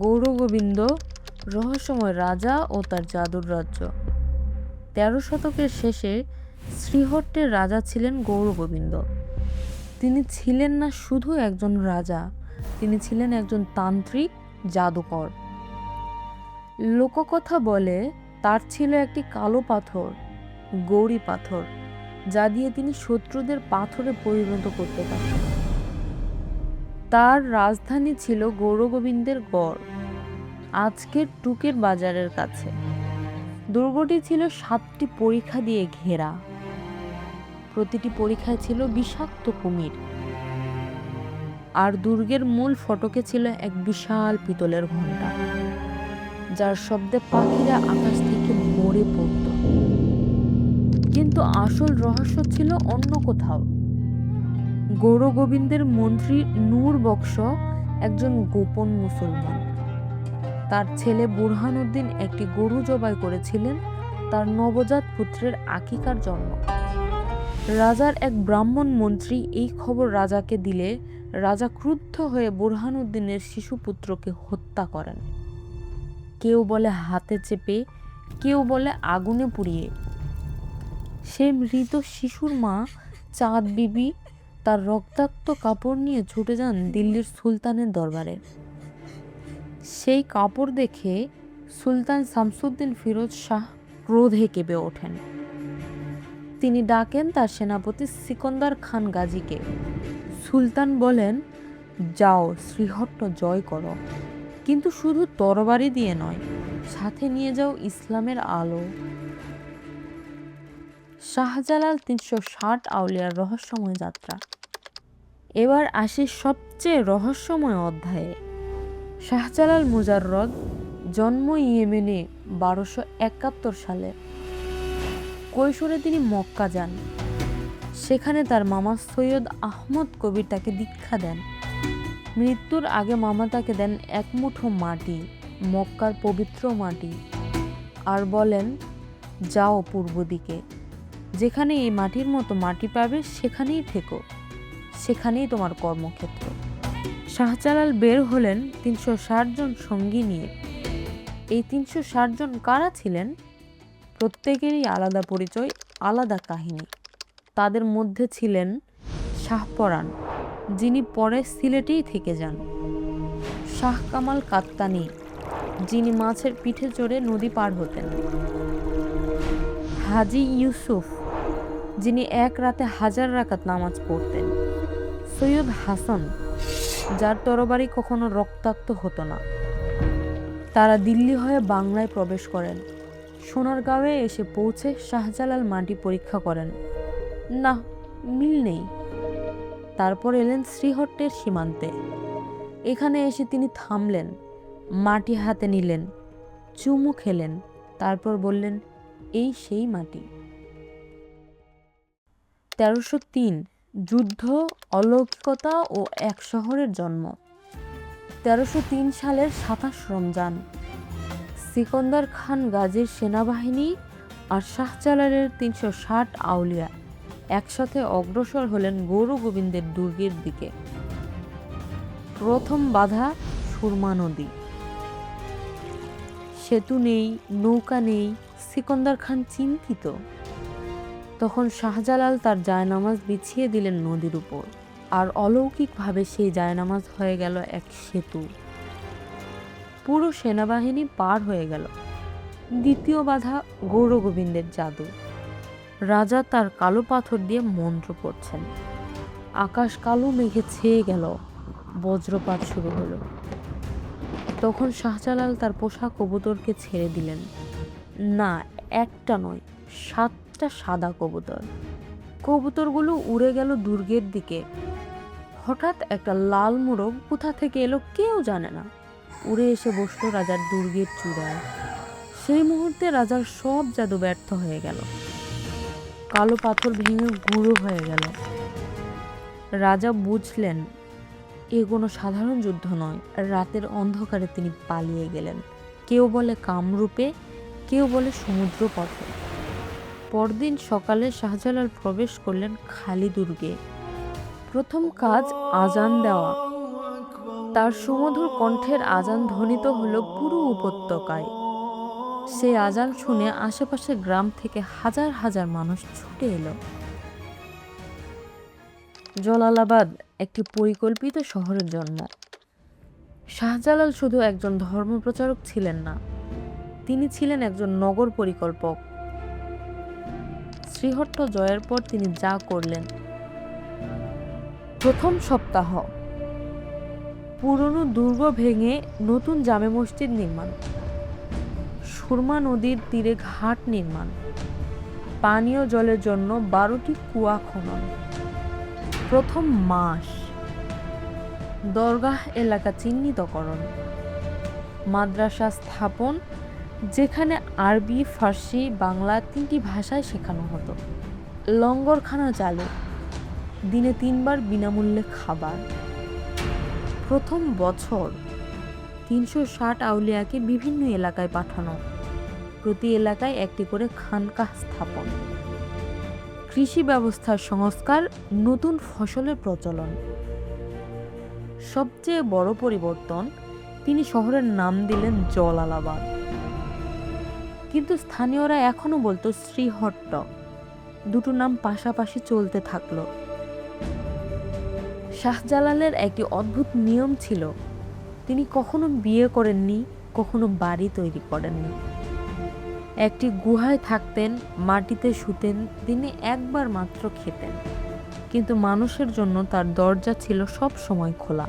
গৌরগোবিন্দ রহস্যময় রাজা ও তার জাদুর রাজ্য। তেরো শতকের শেষে শ্রীহট্টের রাজা ছিলেন গৌরগোবিন্দ। তিনি ছিলেন না শুধু একজন রাজা, তিনি ছিলেন একজন তান্ত্রিক জাদুকর। লোককথা বলে তার ছিল একটি কালো পাথর, গৌরী পাথর, যা দিয়ে তিনি শত্রুদের পাথরে পরিণত করতে পারতেন। তার রাজধানী ছিল গৌরগোবিন্দের গড়, আজকের টুকের বাজারের কাছে। দুর্গটি ছিল সাতটি পরীক্ষা দিয়ে ঘেরা। প্রতিটি পরীক্ষায় ছিল বিষাক্ত কুমির। আর দুর্গের মূল ফটকে ছিল এক বিশাল পিতলের ঘণ্টা, যার শব্দে পাখিরা আকাশ থেকে মরে পড়ত। কিন্তু আসল রহস্য ছিল অন্য কোথাও। গৌরগোবিন্দের মন্ত্রী নূর বক্স একজন গোপন মুসলমান। তার ছেলে বুরহানুদ্দিন একটি গরু জবাই করেছিলেন, তার নবজাত পুত্রের আকিকার জন্ম। রাজার এক ব্রাহ্মণ মন্ত্রী এই খবর রাজাকে দিলে, রাজা ক্রুদ্ধ হয়ে বুরহানুদ্দিনের শিশুপুত্রকে হত্যা করেন। কেউ বলে হাতে চেপে, কেউ বলে আগুনে পুড়িয়ে। সে মৃত শিশুর মা চাঁদ বিবি তার রক্তাক্ত কাপড় নিয়ে ছুটে যান দিল্লির সুলতানের দরবারে। সেই কাপড় দেখে সুলতান শামসুদ্দিন ফিরোজ শাহ ক্রোধে কেঁপে ওঠেন। তিনি ডাকেন তার সেনাপতি সিকন্দার খান গাজীকে। সুলতান বলেন, যাও, শ্রীহট্ট জয় করো। কিন্তু শুধু তরবারি দিয়ে নয়, সাথে নিয়ে যাও ইসলামের আলো। শাহজালাল তিনশো ষাট আউলিয়ার রহস্যময় যাত্রা। এবার আসি সবচেয়ে রহস্যময় অধ্যায়ে। শাহজালাল মুজাররদ জন্ম ইয়েমেনে বারোশো একাত্তর সালে। কৈশোরে তিনি মক্কা যান। সেখানে তার মামা সৈয়দ আহমদ কবির তাকে দীক্ষা দেন। মৃত্যুর আগে মামা তাকে দেন এক মুঠো মাটি, মক্কার পবিত্র মাটি আর বলেন, যাও পূর্ব দিকে। যেখানে এই মাটির মতো মাটি পাবে, সেখানেই থেকো। সেখানেই তোমার কর্মক্ষেত্র। শাহজালাল বের হলেন তিনশো ষাট জন সঙ্গী নিয়ে। এই তিনশো ষাট জন কারা ছিলেন? প্রত্যেকেরই আলাদা পরিচয়, আলাদা কাহিনী। তাদের মধ্যে ছিলেন শাহপরাণ যিনি পরে সিলেটেই থেকে যান। শাহ কামাল কাত্তানি, যিনি মাছের পিঠে চড়ে নদী পার হতেন। হাজি ইউসুফ, যিনি এক রাতে হাজার রাকাত নামাজ পড়তেন। সৈয়দ হাসান, যার তরবারি কখনো রক্তাক্ত হতো না। তারা দিল্লি হয়ে বাংলায় প্রবেশ করেন। সোনারগাঁওয়ে এসে পৌঁছে শাহজালাল মাটি পরীক্ষা করেন। না মিল নেই। তারপর এলেন শ্রীহট্টের সীমান্তে। এখানে এসে তিনি থামলেন, মাটি হাতে নিলেন, চুমু খেলেন, তারপর বললেন, এই সেই মাটি। তেরোশো তিন যুদ্ধ, অলৌকিকতা ও এক শহরের জন্ম। তেরোশো তিন সালের সাতাশ রমজান। সিকন্দর খান গাজীর সেনাবাহিনী আর শাহজালালের তিনশো ষাট আউলিয়া একসাথে অগ্রসর হলেন গৌরু গোবিন্দের দুর্গের দিকে। প্রথম বাধা, সুরমা নদী। সেতু নেই, নৌকা নেই, সিকন্দর খান চিন্তিত। তখন শাহজালাল তার জায়নামাজ বিছিয়ে দিলেন নদীর উপর। আর অলৌকিকভাবে সেই জায়নামাজ হয়ে গেল এক সেতু। পুরো সেনাবাহিনী পার হয়ে গেল। দ্বিতীয় বাধা গৌরগোবিন্দের জাদু। রাজা তার কালো পাথর দিয়ে মন্ত্র পড়ছেন। আকাশ কালো, মেঘে ছেয়ে গেল। বজ্রপাত শুরু হলো। তখন শাহজালাল তার পোষা কবুতরকে ছেড়ে দিলেন। না, একটা নয় সাতটা সাদা কবুতর। কবুতরগুলো উড়ে গেল দুর্গের দিকে। হঠাৎ একটা লাল মোরগ কোথা থেকে এলো কেউ জানে না। উড়ে এসে বসল রাজার দুর্গের চূড়ায়। সেই মুহূর্তে রাজার সব জাদু ব্যর্থ হয়ে গেল। কালো পাথর ভেঙে গুঁড়ো হয়ে গেল। রাজা বুঝলেন, এ কোনো সাধারণ যুদ্ধ নয়। রাতের অন্ধকারে তিনি পালিয়ে গেলেন। কেউ বলে কামরূপে, কেউ বলে সমুদ্র পথে পরদিন সকালে শাহজালাল প্রবেশ করলেন খালি দুর্গে প্রথম কাজ আজান দেওয়া। তার সুমধুর কণ্ঠের আজান ধ্বনিত হলো পুরো উপত্যকায়। সেই আজান শুনে আশেপাশের গ্রাম থেকে হাজার হাজার মানুষ ছুটে এলো। জলালাবাদ, একটি পরিকল্পিত শহরের জন্ম শাহজালাল শুধু একজন ধর্মপ্রচারক ছিলেন না। তিনি ছিলেন একজন নগর পরিকল্পক। শ্রীহট্ট জয়ের পর তিনি যা করলেন। প্রথম সপ্তাহ। পুরনো দুর্গ ভেঙে নতুন জামে মসজিদ নির্মাণ। সুরমা নদীর তীরে ঘাট নির্মাণ। পানীয় জলের জন্য বারোটি কুয়া খনন। প্রথম মাস। দরগাহ এলাকা চিহ্নিতকরণ। মাদ্রাসা স্থাপন যেখানে আরবি, ফার্সি, বাংলা তিনটি ভাষায় শেখানো হতো। লঙ্গরখানা চালু। দিনে তিনবার বিনামূল্যে খাবার। প্রথম বছর তিনশো ষাট আউলিয়াকে বিভিন্ন এলাকায় পাঠানো। প্রতি এলাকায় একটি করে খানকাহ স্থাপন। কৃষি ব্যবস্থার সংস্কার, নতুন ফসলের প্রচলন। সবচেয়ে বড় পরিবর্তন, তিনি শহরের নাম দিলেন জলালাবাদ। কিন্তু স্থানীয়রা এখনও বলতো শ্রীহট্ট। দুটো নাম পাশাপাশি চলতে থাকল। শাহজালালের একটি অদ্ভুত নিয়ম ছিল, তিনি কখনো বিয়ে করেননি, কখনো বাড়ি তৈরি করেননি। একটি গুহায় থাকতেন, মাটিতে শুতেন, তিনি একবার মাত্র খেতেন। কিন্তু মানুষের জন্য তার দরজা ছিল সব সময় খোলা।